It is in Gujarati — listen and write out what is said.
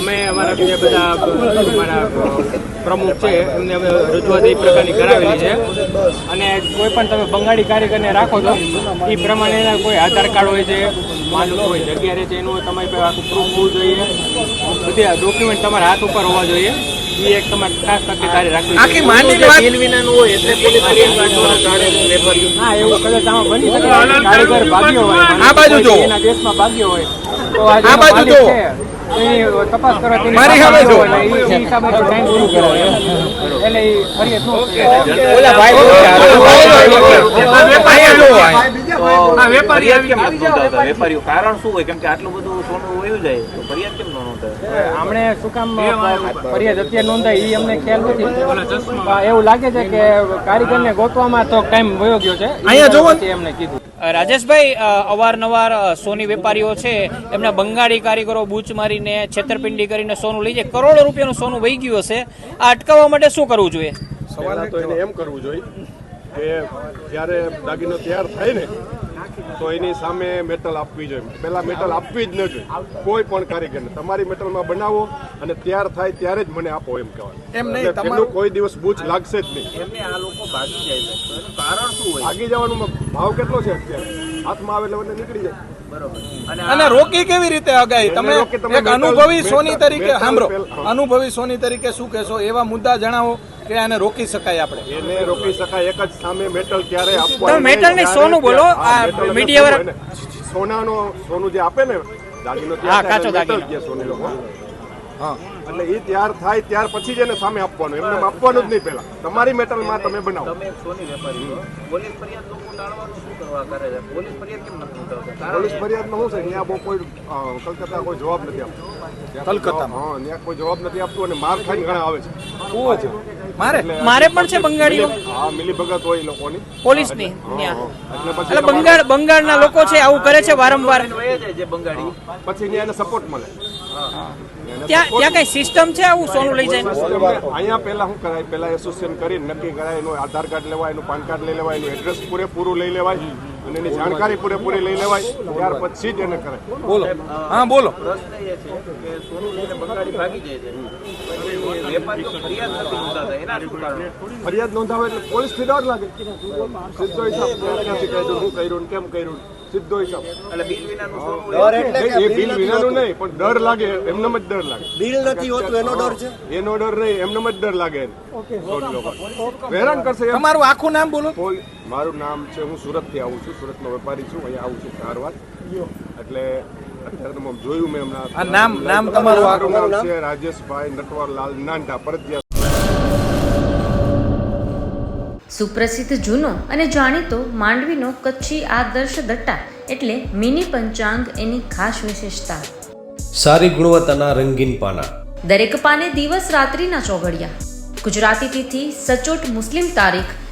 અમે અમારા બીજા બધા અમારા પ્રમુખ છે એમને અમે રજૂઆત એ પ્રકારની કરાવેલી છે. અને કોઈ પણ તમે બંગાળી કારીગરને રાખો છો એ પ્રમાણે એના કોઈ આધાર કાર્ડ હોય છે માલુક હોય જગ્યા રહે છે એનું તમારી પાસે આખું પ્રૂફ હોવું જોઈએ બધી ડોક્યુમેન્ટ તમારા હાથ ઉપર હોવા જોઈએ. એ એક તમારે ખાસ તકેદારી રાખવી. આખી માંડીને વાત હા એવું કદાચ આમાં બની શકે કારીગર ભાગ્યો હોય આ બાજુ જો એના દેશમાં ભાગ્યો હોય તો આ બાજુ એની તપાસ કરવાથી મારી સામે જો. એ હિસાબે તો ટાઈમ પૂરું કરાવે એટલે એ ફરિયાદ ન ઓલા ભાઈ અહીંયા જુઓ તો ફરિયાદ કેમ નથી નોંધાવતા કારણ શું હોય? કેમ કે આટલું બધું સોનું વયું જાય તો ફરિયાદ કેમ ન નોંધાવે આમણે શું કામ ફરિયાદ અત્યારે નોંધાય એ અમને ખ્યાલ નથી. એવું લાગે છે કે કારીગરને ગોતવામાં તો ટાઈમ વયો ગયો છે. અહીંયા જોવો એમને કીધું. રાજેશભાઈ અવારનવાર સોની વેપારીઓ છે એમના બંગાળી કારીગરો બૂચ મારીને છેતરપિંડી કરીને સોનું લઈ જાય. કરોડો રૂપિયાનું સોનું વહી ગયું હશે. આ અટકાવવા માટે શું કરવું જોઈએ? સવાલ તો એને એમ કરવું જોઈએ કે જ્યારે દાગીનો તૈયાર થાય ને તો એની સામે મેટલ આપવી જોઈએ. પહેલા મેટલ આપવી જ ન જોઈએ. કોઈ પણ કારીગરને. તમારી મેટલમાં બનાવો અને તૈયાર થાય ત્યારે જ મને આપો એમ કહેવાય એમ નહીં, તમારું- કોઈ દિવસ બૂચ લાગશે જ નહીં. એમને આ લોકો ભાગી જાય છે. કારણ શું હોય? આગી જવાનું ભાવ કેટલો છે અત્યારે? હાથમાં આવે એટલે નીકળી જાય. અને અને રોકી કેવી રીતે અગાઈ તમે એક અનુભવી સોની તરીકે સાંભળો. અનુભવી સોની તરીકે શું કહેશો? એવા મુદ્દા જણાવો. કે આને રોકી શકાય આપણે એને રોકી શકાય એક જ સામે મેટલ ક્યારે આપવા metal નહીં, સોનું બોલો. આ મીડિયા વાળા-. સોનાનો સોનું જે આપે ને દાગીનો કાચો દાગીનો. સોની લોકો એટલે એ તૈયાર થાય ત્યાર પછી જ એને સામે આપવાનું. એમને આપવાનું જ નહીં પેલા તમારી મેટલમાં તમે બનાવો. તમે સોની વેપારી પોલીસ ફરિયાદ લોકો ટાળવાનું શું કરવા કરે છે? પોલીસ ફરિયાદ કેમ નથી કારણ પોલીસ ફરિયાદમાં શું છે? ત્યાં બહુ કોઈ કલકત્તા કોઈ જવાબ નથી આપતો. કલકત્તા કલકત્તામાં? હા ત્યાં કોઈ જવાબ નથી આપતું અને માર ખાઈને ઘણા આવે છે. મારે મારે પણ છે બંગાળીઓ. હા મિલીભગત હોય લોકોની. પોલીસની એટલે પછી બંગાળ બંગાળના લોકો છે આવું કરે છે વારંવાર. જે બંગાળી. પછી ત્યાં એને સપોર્ટ મળે. ત્યાં ત્યાં કઈ સિસ્ટમ છે આવું સોનું લઈ જાય? અહીંયા પહેલા શું કરાય? પહેલા એસોસિએશન કરી નક્કી કરાય એનું આધાર કાર્ડ લેવાય એનું પાન કાર્ડ લઈ લેવાય એનું એડ્રેસ પૂરેપૂરું લઈ લેવાય. અને એની જાણકારી પૂરેપૂરી લઈ લેવાય ત્યાર પછી જ એને કરાય બોલો. હા બોલો. પ્રશ્ન એ છે કે સોનું લઈને બંગાળી ભાગી જાય છે. ફરિયાદ નથી નોંધાતા એના શું કારણ? ફરિયાદ નોંધાવે એટલે પોલીસથી ડર લાગે. સીધો હિસાબ. ક્યાં- ક્યાંથી કર્યું શું કર્યું કેમ કર્યું સીધો હિસાબ. એટલે બિલ વિનાનું સોનું એ બિલ વિનાનું નહીં પણ ડર લાગે એમને જ ડર લાગે. બિલ નથી હોતું એનો ડર છે? એનો ડર નહીં એમને જ ડર લાગે હેરાન કરશે અમારું તમારું આખું નામ બોલો. મારું નામ છે હું સુરતથી આવું છું. સુરતનો વેપારી છું અહીંયા આવું છું ચાર એટલે અત્યારે તમે જોયું મેં હમણાં. નામ નામ તમારું? મારું નામ છે રાજેશભાઈ નટવરલાલ નાંડા પરજિયા. સુપ્રસિદ્ધ જૂનો અને જાણીતો માંડવીનો કચ્છી આદર્શ દટ્ટા એટલે મિની પંચાંગ એની ખાસ વિશેષતા. સારી ગુણવત્તાના રંગીન પાના. દરેક પાને દિવસ રાત્રિના ચોઘડિયા. ગુજરાતી તિથિ સચોટ મુસ્લિમ તારીખ